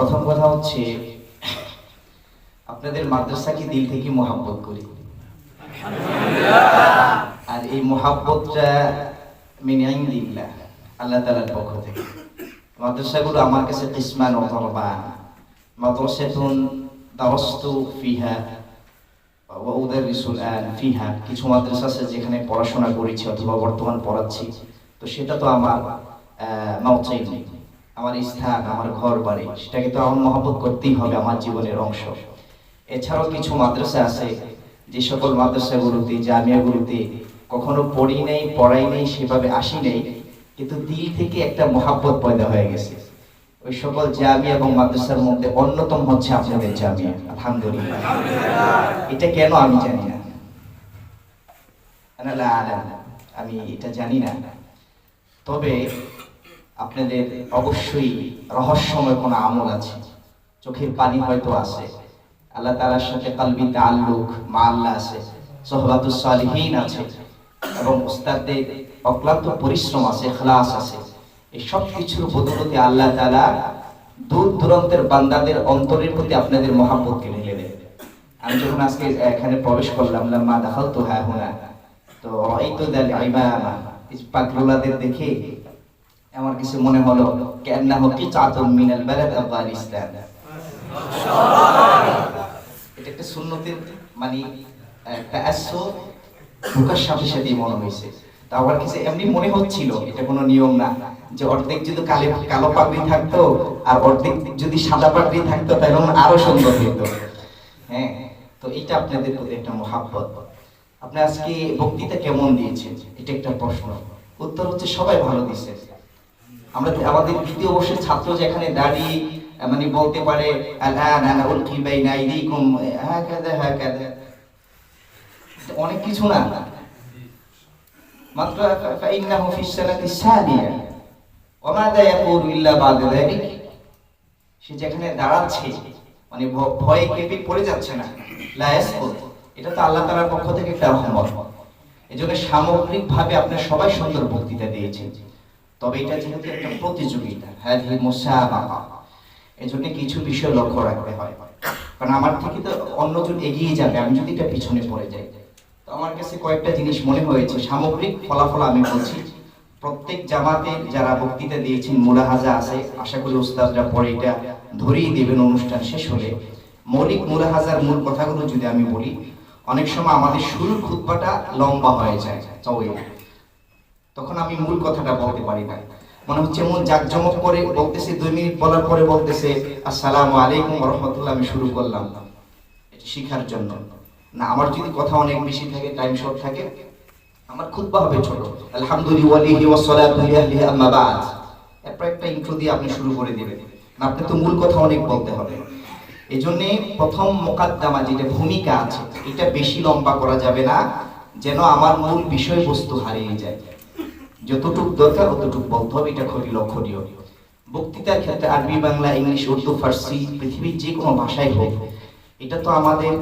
প্রথম কথা হচ্ছে, আপনাদের মাদ্রাসাকে দিল থেকে মোহাব্বত করি? আর এই মোহাব্বতটা মিনাইন দিল্লা আল্লাহ তালার পক্ষ থেকে। মাদ্রাসাগুলো আমার কাছে কিসমান অতরবান মাদ্রাসাতুন দারস্তু ফিহা ওয়া উদারিসুল ফিহা। কিছু মাদ্রাসা আছে যেখানে পড়াশোনা করেছি অথবা বর্তমান পড়াচ্ছি। তো সেটা তো আমার মাউচাই নেই। আমার স্থান, আমার ঘর বাড়ি সেটাকে তো আমার মহব্বত করতেই হবে আমার জীবনের অংশ। এছাড়াও কিছু মাদ্রাসা আছে, যে সকল মাদ্রাসাগুলোতে, জামিয়াগুলোতে কখনো পড়ি নেই, পড়াই নেই, সেভাবে আসি নেই, কিন্তু দিল থেকে একটা মহাব্বত পয়দা হয়ে গেছে। ওই সকল জামিয়া এবং মাদ্রাসার মধ্যে অন্যতম হচ্ছে আপনাদের জামিয়া, আলহামদুলিল্লাহ। এটা কেন আমি জানি না। আমি এটা জানি না। তবে আপনাদের অবশ্যই রহস্যময় কোনো আমল আছে। চোখের পানি হয়তো আছে। আল্লাহ তাআলার সাথে কালবি তাআল্লুক, মা আল্লাহ আছে সোহবাতুসালিহীন আছে এবং উস্তাদদের অক্লান্ত পরিশ্রম আছে খ্লাস আছে। এই সব কিছুর বদলতে আল্লাহ তাআলা দূর দূরান্তের বান্দাদের অন্তরের প্রতি আপনাদের মহাব্বতকে ঢেলে দেবে আমি যখন আজকে এখানে প্রবেশ করলাম মা দেখাল তো হ্যাঁ হুনা। তো এই তো দেখ ইমামা পাগলুলাদের দেখে আমার কিছু মনে হলো? হকি মিনাল আফগানিস্তান এটা একটা মানে একটা ঢোকার সাথে মনে হয়েছে। তা আমার এমনি মনে হচ্ছিল, এটা কোনো নিয়ম না, যে অর্ধেক যদি কালে, কালো পাগড়ি থাকতো আর অর্ধেক যদি সাদা পাগড়ি থাকতো, তাহলে আরও সুন্দর হতো হ্যাঁ তো এটা আপনাদের প্রতি একটা মহাব্বত। আপনি আজকে বক্তৃতা কেমন দিয়েছেন? এটা একটা প্রশ্ন। উত্তর হচ্ছে সবাই ভালো দিচ্ছে আমরা আমাদের দ্বিতীয় বর্ষের ছাত্র যেখানে দাঁড়িয়ে মানে বলতে পারে আইদিকুম হাকাযা হাকাযা অনেক কিছু না। মাত্র সে যেখানে দাঁড়াচ্ছে মানে ভয়ে কেঁপে পড়ে যাচ্ছে না। লা ইয়াসকুত। এটা তো আল্লাহ তাআলার পক্ষ থেকে একটা রহমত। এজন্য সামগ্রিকভাবে আপনারা সবাই সুন্দর বক্তৃতা দিয়েছেন। তবে এটা যেহেতু একটা প্রতিযোগিতা হ্যাঁ মুসাবাকা জন্য কিছু বিষয় লক্ষ্য রাখতে হয়। কারণ আমার থেকে তো অন্যজন এগিয়ে যাবে, আমি যদি এটা পিছনে পড়ে যাই। তো আমার কাছে কয়েকটা জিনিস মনে হয়েছে, সামগ্রিক ফলাফল আমি বলছি। প্রত্যেক জামাতে যারা বক্তৃতা দিয়েছেন, মুলাহাজা আছে, আশা করি উস্তাদরা পরে এটা ধরিয়ে দেবেন অনুষ্ঠান শেষ হলে। মৌলিক মুলাহাজার মূল কথাগুলো যদি আমি বলি, অনেক সময় আমাদের শুরুর খুতবাটা লম্বা হয়ে যায় চৌড়া তখন আমি মূল কথাটা বলতে পারি না মনে হচ্ছে এমন জাকজমক করে বলতেছে, দুই মিনিট বলার পরে বলতেছে, আসসালামু আলাইকুম রহমতুল্লাহ, আমি শুরু করলাম। এটা শিখার জন্য। না, আমার যদি কথা অনেক বেশি থাকে টাইম শর্ট থাকে, আমার খুতবা হবে ছোট। আলহামদুলিল্লাহি এরপর একটা ইন্ট্রো দিয়ে আপনি শুরু করে দিবেন। না আপনি তো মূল কথা অনেক বলতে হবে। এই জন্যে প্রথম মোকাদ্দামা যেটা ভূমিকা আছে, এটা বেশি লম্বা করা যাবে না, যেন আমার মূল বিষয়বস্তু হারিয়ে যায়। যতটুক দরকার অতটুক বলতে হবে, এটা খুবই লক্ষণীয়। বক্তৃতার ক্ষেত্রে আরবি, বাংলা, ইংলিশ, উর্দু, ফার্সি, পৃথিবীর যে কোনো ভাষায় হোক, এটা তো আমাদের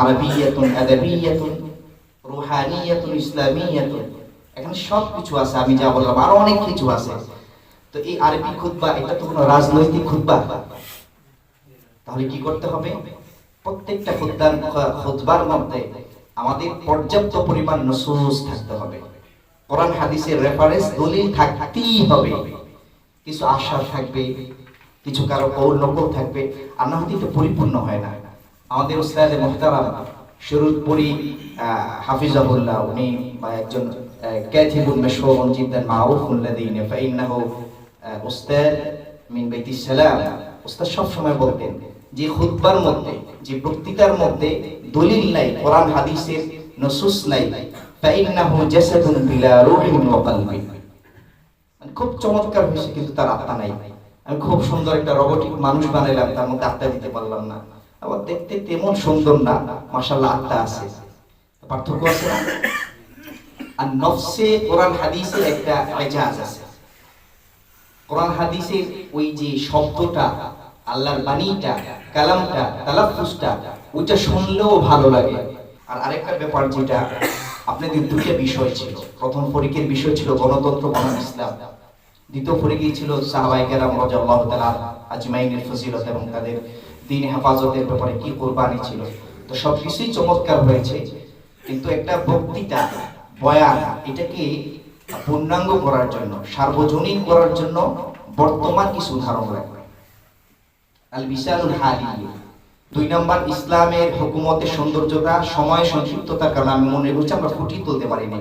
আরাবিয়াতুন এখানে আছে, আমি যা বললাম, আরও অনেক কিছু আছে। তো এই আরবি খুতবা, এটা তো কোনো রাজনৈতিক তাহলে কি করতে হবে? প্রত্যেকটা খুতবার খুতবার মধ্যে আমাদের পর্যাপ্ত পরিমাণ নসুস থাকতে হবে। কোরআন হাদিসের রেফারেন্স দলিল থাকতেই হবে। কিছু আশা থাকবে, কিছু কারও কৌল নকল থাকবে, আর না হয়তো পরিপূর্ণ হয় না। আমাদের উস্তাদে মোহতারাম শুরুর পরি হাফিজাহুল্লাহ, উনি বা একজন ক্যাথিবুল মেশহুরুন জিদ্দান মারুফুল লাযিনা ফাইন্নাহু উস্তাদ মিন বাইতিস সালাম। উস্তাদ সব বলতেন যে খুতবার মধ্যে, যে বক্তৃতার মধ্যে দলিল নাই, কোরআন, হাদিসের নসুস নাই, ফাইন্নাহু জাসাদুন বিলা রূহিন ওয়া কলবিন। মানে খুব চমৎকার হয়েছে কিন্তু তার আত্মা নাই। আমি খুব সুন্দর একটা রোবটিক মানুষ বানাইলাম, তার মধ্যে আত্মা দিতে পারলাম না। আবার দেখতে তেমন সুন্দর না, মাশাআল্লাহ আত্মা আছে। পার্থক্য আছে না? আর নফসে কোরআন, হাদিসের একটা এজাজ আছে। কোরআন, হাদিসের ওই যে শব্দটা আল্লাহর বাণীটা, কালামটা তালাফুসটা ওইটা শুনলেও ভালো লাগে। আর আরেকটা ব্যাপার যেটা, আপনাদের দুইটা বিষয় ছিল। প্রথম পরীক্ষার বিষয় ছিল গণতন্ত্র বনাম ইসলাম। দ্বিতীয় পড়ে গিয়েছিল সাহাবাই কেরাম রাজাল্লাহ তালা আজমাইনের ফজিলত এবং তাদের দিন হেফাজতের ব্যাপারে কি কোরবানি ছিল। তো সবকিছুই চমৎকার হয়েছে। কিন্তু একটা বক্তৃতা, বয়ান, এটাকে পূর্ণাঙ্গ করার জন্য, সার্বজনীন করার জন্য বর্তমান কিছু উদাহরণ লাগবে আল বিশালুল হালি দুই নম্বর, ইসলামের হুকুমতের সৌন্দর্যতা, সময় সংক্ষিপ্ততার কারণে আমি মনে করছি আমরা ফুটিয়ে তুলতে পারিনি।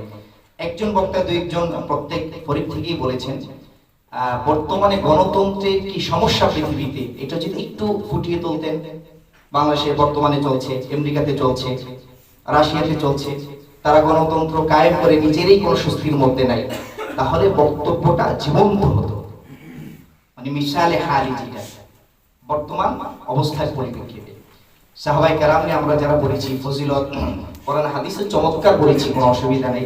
একজন বক্তা দুইজন প্রত্যেক ফরিদ থেকেই বলেছেন বর্তমানে গণতন্ত্রের কি সমস্যা পৃথিবীতে? এটা যদি একটু ফুটিয়ে তুলতেন। বাংলাদেশে বর্তমানে চলছে, আমেরিকাতে চলছে, রাশিয়াতে চলছে। তারা গণতন্ত্র কায়েম করে নিজেরই কোনো স্বস্তির মধ্যে নাই। তাহলে বক্তব্যটা জীবন্ত হতো। মানে মিসালে হারি যেটা। বর্তমান অবস্থার পরিপ্রেক্ষিতে। সাহাবাই কারামে আমরা যারা বলেছি ফজিলত, কোরআন হাদিসে চমৎকার পড়েছি, কোনো অসুবিধা নেই।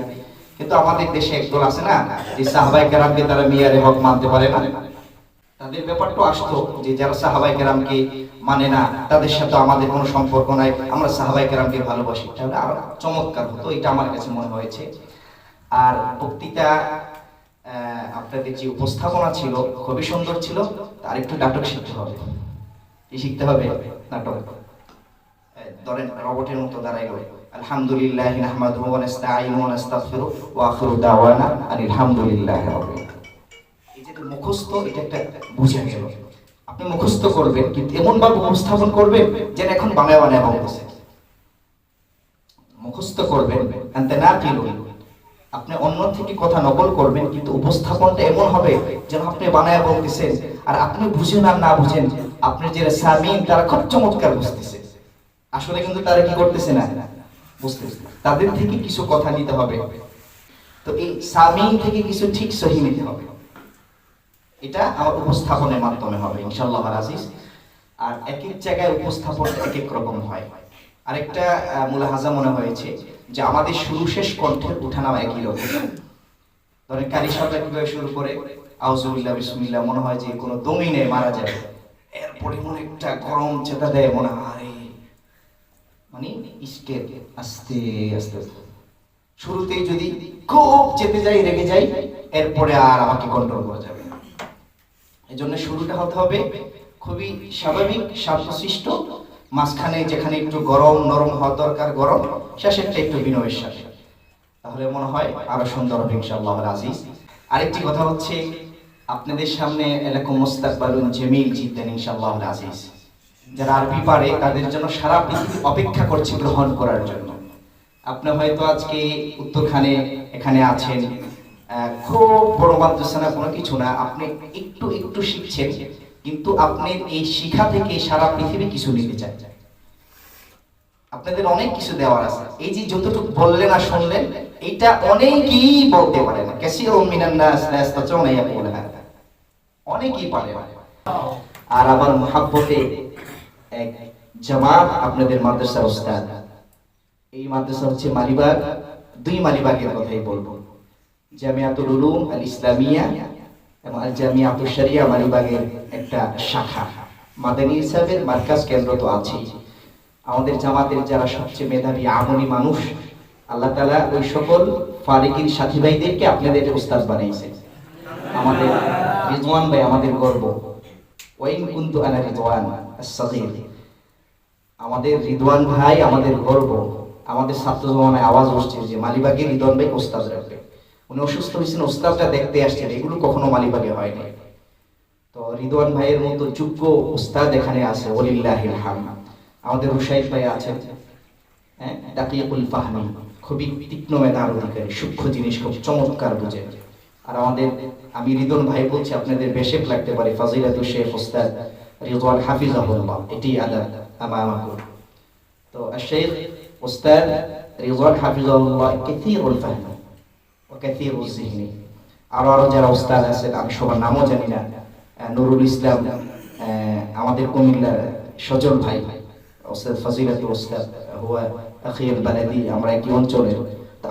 কিন্তু আমাদের দেশে একদল আছে না, যে সাহাবাই কারামকে তারা মিয়ারে হক মানতে পারে না। তাদের ব্যাপারটা আসতো যে যারা সাহাবাই কেরামকে মানে না, তাদের সাথে আমাদের কোনো সম্পর্ক নাই, আমরা সাহাবাই কেরামকে ভালোবাসি। তাহলে আরও চমৎকার হতো, এটা আমার কাছে মনে হয়েছে। আর বক্তৃতা আপনাদের যে উপস্থাপনা ছিল, খুবই সুন্দর ছিল, তার একটু নাটক শিখতে হবে। কি শিখতে হবে? নাটক। ধরেন, রবটের মতো দাঁড়াইলো আলহামদুলিল্লাহ নাহমাদুহু ওয়া নাস্তাঈনুহু ওয়া নাস্তাগফিরু ওয়া আখিরু দাওয়ানা আনিল হামদুলিল্লাহি রাব্বিল এই যে মুখস্থ, এটা একটা বুঝে গেল। আপনি মুখস্থ করবেন, কিন্তু এমন ভাবে উপস্থাপন করবেন যেন এখন বাংলায় বাংলায় বলতেছে মুখস্থ করবেন, আনতে না আপনি অন্য থেকে কথা নকল করবেন, কিন্তু উপস্থাপনটা এমন হবে যেন আপনি বানায় বলতেছেন। আর আপনি বুঝেন আর না বুঝেন, আপনি যে সামিন, তারা খুব চমৎকার বুঝতেছে। আসলে কিন্তু তারা কি করতেছে না? বুঝতেছে। তাদের থেকে কিছু কথা নিতে হবে। তো এই সামিন থেকে কিছু ঠিক সহি নিতে হবে। এটা আমার উপস্থাপনের মাধ্যমে হবে ইনশাল্লাহ আজিজ। আর এক এক জায়গায় উপস্থাপন এক এক রকম হয়। আরেকটা মুলাহাজা মনে হয়েছে যে আমাদের শুরু শেষ কণ্ঠের উঠানামা একই রকম। ধরেন কারি সাহেবরা কীভাবে শুরু করে আউজুবিল্লাহ বিসমিল্লাহ, মনে হয় যে কোনো মারা যাবে এরপরে মনে একটা গরম চেতা দেয়, মনে হয় মানে স্টেপ আস্তে আস্তে শুরুতেই যদি খুব চেপে যাই, রেগে যাই, এরপরে আর আমাকে কন্ট্রোল করা যাবে না। এই জন্য শুরুটা হতে হবে খুবই স্বাভাবিক শান্তশিষ্ট মাঝখানে যেখানে একটু গরম, নরম হওয়া দরকার, গরম, শেষেরটা একটু বিনয়ের সাথে। তাহলে মনে হয় আরও সুন্দর হবে ইনশাআল্লাহ আজিজ। আরেকটি কথা হচ্ছে, আপনাদের সামনে এরকম মুস্তাকবালুন জমিল জিদ্দান ইনশাআল্লাহ আজিজ। যারা আরবি পারে, তাদের জন্য সারা পৃথিবী অপেক্ষা করছে গ্রহণ করার জন্য। আপনি হয়তো আজকে উত্তরখানে এখানে আছেন। খুব বড় মাদ্রাসা না, কোনো কিছু না। আপনি একটু একটু শিখছেন। কিন্তু আপনি এই শিখা থেকে সারা পৃথিবী কিছু নিতে চান। আপনাদের অনেক কিছু দেওয়ার আছে। এই যে যতটুকু বললেন আর শুনলেন, এটা অনেকেই বলতে পারে না। কাসির মিনান নাস লা ইয়াস্তাতিউনা ইয়াকুলহা অনেকেই পারে। আর আমার মহাব্বতে এক জামাত আপনাদের মাদ্রাসার ওস্তাদ। এই মাদ্রাসা হচ্ছে মালিবাগ। দুই মালিবাগের কথাই বলব। জামিয়াতুল উলুম আল ইসলামিয়া আল জামিয়াতুল শরিয়া মালিবাগের একটা শাখা। মাদানী হিসাবের মার্কাজ কেন্দ্র তো আছেই। আমাদের জামাতের যারা সবচেয়ে মেধাবী, আমনি মানুষ, আল্লাহ তাআলা ওই সকল ফারিকিন সাথী ভাইদেরকে আপনাদের উস্তাদ বানাইছে। আমাদের রিজওয়ান ভাই আমাদের গর্ব। ওয়াইন কুন্তু আনা রিজওয়ান আমাদের রিদওয়ান ভাই আমাদের গর্ব। আমাদের ছাত্র জমানায় আওয়াজ উঠছে যে মালিবাগে রিদওয়ান ভাই উস্তাদ রাখবে উনি অসুস্থ হয়েছেন ওস্তাদটা দেখতে আসছেন, এগুলো কখনো মালিবাগে হয়নি। তো রিদওয়ান ভাইয়ের মতো যোগ্য ওস্তাদ এখানে আছে, ওলিল্লাহিল হাম। আমাদের হুসাইদ ভাই আছে হ্যাঁ খুবই তীক্ষ্ণ মেধার অধিকারী, সূক্ষ্ম জিনিস, খুব চমৎকার বুঝে আর আমাদের, আমি রিদন ভাই বলছি, আপনাদের বেশে লাগতে পারে, ফাজিলাতু শেখ ওস্তাদ রিদওয়ান হাফিজাহুল্লাহ, এটি আদা আমামাকুর তো শেখ ওস্তাদ হাফিজ হাফিজাহুল্লাহ কাসীরুল ফাহম। আরও যারা উস্তাদ আছেন আমি সবার নামও জানি না। নুরুল ইসলাম আমাদের কুমিল্লার সজল ভাই উস্তাদ ফজিলাত উস্তাদ আমরা একই অঞ্চলের।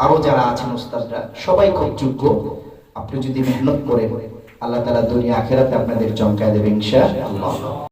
আরও যারা আছেন ওস্তাদরা, সবাই খুব যোগ্য। আপনি যদি মেহনত করে আল্লাহ তালা দুনিয়া আখেরাতে আপনাদের চমকায় দেবেন